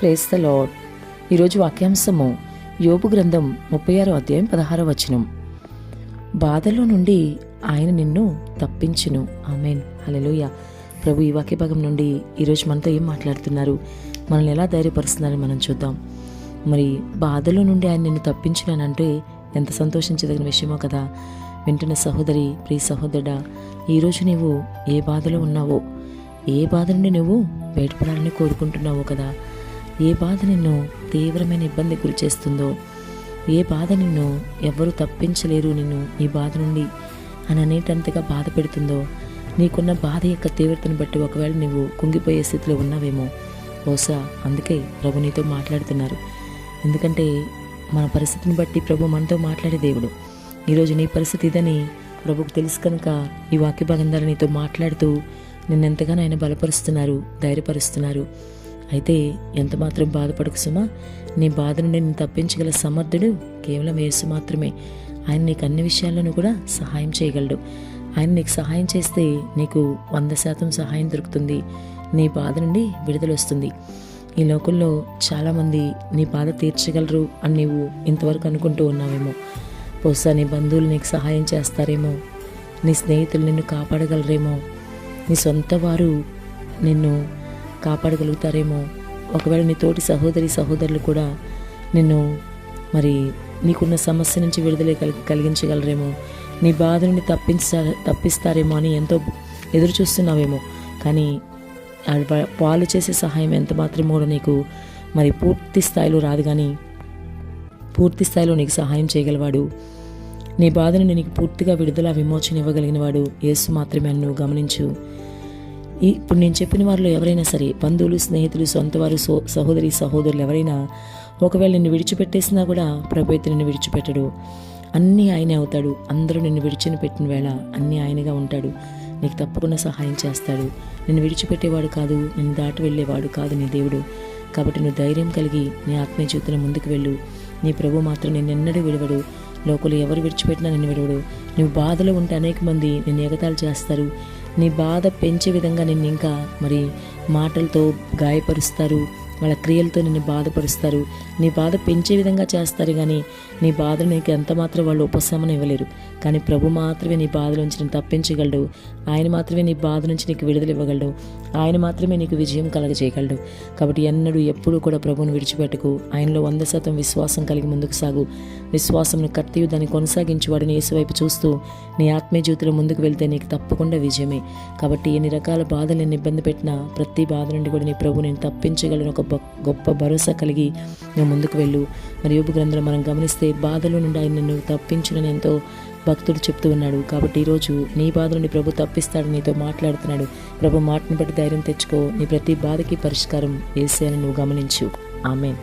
Place the lord ఈరోజు వాక్యాంశము యోపు గ్రంథం ముప్పై ఆరో అధ్యాయం పదహారో వచనం. బాధలో నుండి ఆయన నిన్ను తప్పించును. ఆమెన్. హల్లెలూయ. ప్రభు ఈ వాక్య భాగం నుండి ఈరోజు మనతో ఏం మాట్లాడుతున్నారు? మనల్ని ఎలా ధైర్యపరుస్తున్నారని మనం చూద్దాం. మరి బాధలో నుండి ఆయన నిన్ను తప్పించునంటే ఎంత సంతోషించదగిన విషయమో కదా. వింటున్న సహోదరి ప్రియ సహోదరుడా ఈరోజు నీవు ఏ బాధలో ఉన్నావో ఏ బాధ నుండి నువ్వు బయటపడాలని కోరుకుంటున్నావో కదా. ఏ బాధ నిన్ను తీవ్రమైన ఇబ్బంది గురి చేస్తుందో ఏ బాధ నిన్ను ఎవ్వరూ తప్పించలేరు నిన్ను ఈ బాధ నుండి అని అనేటంతగా బాధ పెడుతుందో నీకున్న బాధ యొక్క తీవ్రతను బట్టి ఒకవేళ నువ్వు కుంగిపోయే స్థితిలో ఉన్నావేమో. బహుశా అందుకే ప్రభు నీతో మాట్లాడుతున్నారు. ఎందుకంటే మన పరిస్థితిని బట్టి ప్రభు మనతో మాట్లాడే దేవుడు. ఈరోజు నీ పరిస్థితి ఇదని ప్రభుకు తెలుసు కనుక ఈ వాక్య భాగం ద్వారా నీతో మాట్లాడుతూ నిన్నెంతగానో ఆయన బలపరుస్తున్నారు ధైర్యపరుస్తున్నారు. అయితే ఎంత మాత్రం బాధపడకు సుమా. నీ బాధ నుండి నేను తప్పించగల సమర్థుడు కేవలం యేసు మాత్రమే. ఆయన నీకు అన్ని విషయాల్లోనూ కూడా సహాయం చేయగలడు. ఆయన నీకు సహాయం చేస్తే నీకు వంద శాతం సహాయం దొరుకుతుంది. నీ బాధ నుండి విడుదల వస్తుంది. ఈ లోకల్లో చాలామంది నీ బాధ తీర్చగలరు అని నీవు ఇంతవరకు అనుకుంటూ ఉన్నావేమో. బహుశా నీ బంధువులు నీకు సహాయం చేస్తారేమో. నీ స్నేహితులు నిన్ను కాపాడగలరేమో. నీ సొంత వారు నిన్ను కాపాడగలుగుతారేమో. ఒకవేళ నీ తోటి సహోదరి సహోదరులు కూడా నిన్ను మరి నీకున్న సమస్య నుంచి విడుదల కలి- కలిగించగలరేమో. నీ బాధ నుండి తప్పించ తప్పిస్తారేమో అని ఎంతో ఎదురు చూస్తున్నావేమో. కానీ వాళ్ళు చేసే సహాయం ఎంత మాత్రమో కూడా నీకు మరి పూర్తి స్థాయిలో రాదు కానీ పూర్తి స్థాయిలో నీకు సహాయం చేయగలవాడు. నీ బాధను నీకు పూర్తిగా విడుదల విమోచన ఇవ్వగలిగిన వాడు యేసు మాత్రమే నువ్వు గమనించు. ఈ ఇప్పుడు నేను చెప్పిన వారిలో ఎవరైనా సరే బంధువులు స్నేహితులు సొంతవారు సో సహోదరి సహోదరులు ఎవరైనా ఒకవేళ నిన్ను విడిచిపెట్టేసినా కూడా ప్రభుత్వం నిన్ను విడిచిపెట్టడు. అన్నీ ఆయనే అవుతాడు. అందరూ నిన్ను విడిచిన పెట్టిన వేళ అన్నీ ఆయనగా ఉంటాడు. నీకు తప్పకుండా సహాయం చేస్తాడు. నిన్ను విడిచిపెట్టేవాడు కాదు. నిన్ను దాటి వెళ్ళేవాడు కాదు నీ దేవుడు. కాబట్టి నువ్వు ధైర్యం కలిగి నీ ఆత్మీయ జీవితంలో ముందుకు వెళ్ళు. నీ ప్రభు మాత్రం నిన్నెన్నడూ విడవడు. లోకలు ఎవరు విడిచిపెట్టినా నిన్ను విడవడు. నువ్వు బాధలో ఉంటే అనేక మంది నిన్ను ఎగతాలు చేస్తారు. నీ బాధ పెంచే విధంగా నిన్ను ఇంకా మరి మాటలతో గాయపరుస్తారు. వాళ్ళ క్రియలతో నిన్ను బాధపరుస్తారు. నీ బాధ పెంచే విధంగా చేస్తారు కానీ నీ బాధ నీకు ఎంత మాత్రం వాళ్ళు ఉపశమనం ఇవ్వలేరు. కానీ ప్రభు మాత్రమే నీ బాధ నుంచి నేను తప్పించగలడు. ఆయన మాత్రమే నీ బాధ నుంచి నీకు విడుదల ఇవ్వగలడు. ఆయన మాత్రమే నీకు విజయం కలగజేయగలడు. కాబట్టి ఎన్నడూ ఎప్పుడూ కూడా ప్రభువును విడిచిపెట్టకు. ఆయనలో వంద శాతం విశ్వాసం కలిగి ముందుకు సాగు. విశ్వాసంను కర్తయు దాన్ని కొనసాగించేవాడిని వాడిని వైపు చూస్తూ నీ ఆత్మీయ జీవితంలో ముందుకు వెళ్తే నీకు తప్పకుండా విజయమే. కాబట్టి ఎన్ని రకాల బాధలు నేను ఇబ్బంది పెట్టినా ప్రతి బాధ నుండి కూడా నీ ప్రభు నేను తప్పించగలను. ఒక గొప్ప భరోసా కలిగి నువ్వు ముందుకు వెళ్ళు. మరి యోపు గ్రంథంలో మనం గమనిస్తే బాధలో నుండి ఆయన నువ్వు తప్పించునని ఎంతో భక్తుడు చెప్తూ ఉన్నాడు. కాబట్టి ఈరోజు నీ బాధ నుండి ప్రభు తప్పిస్తాడు నీతో మాట్లాడుతున్నాడు. ప్రభు మాటను బట్టి ధైర్యం తెచ్చుకో. నీ ప్రతి బాధకి పరిష్కారం వేసే అని నువ్వు గమనించు. ఆమెన్.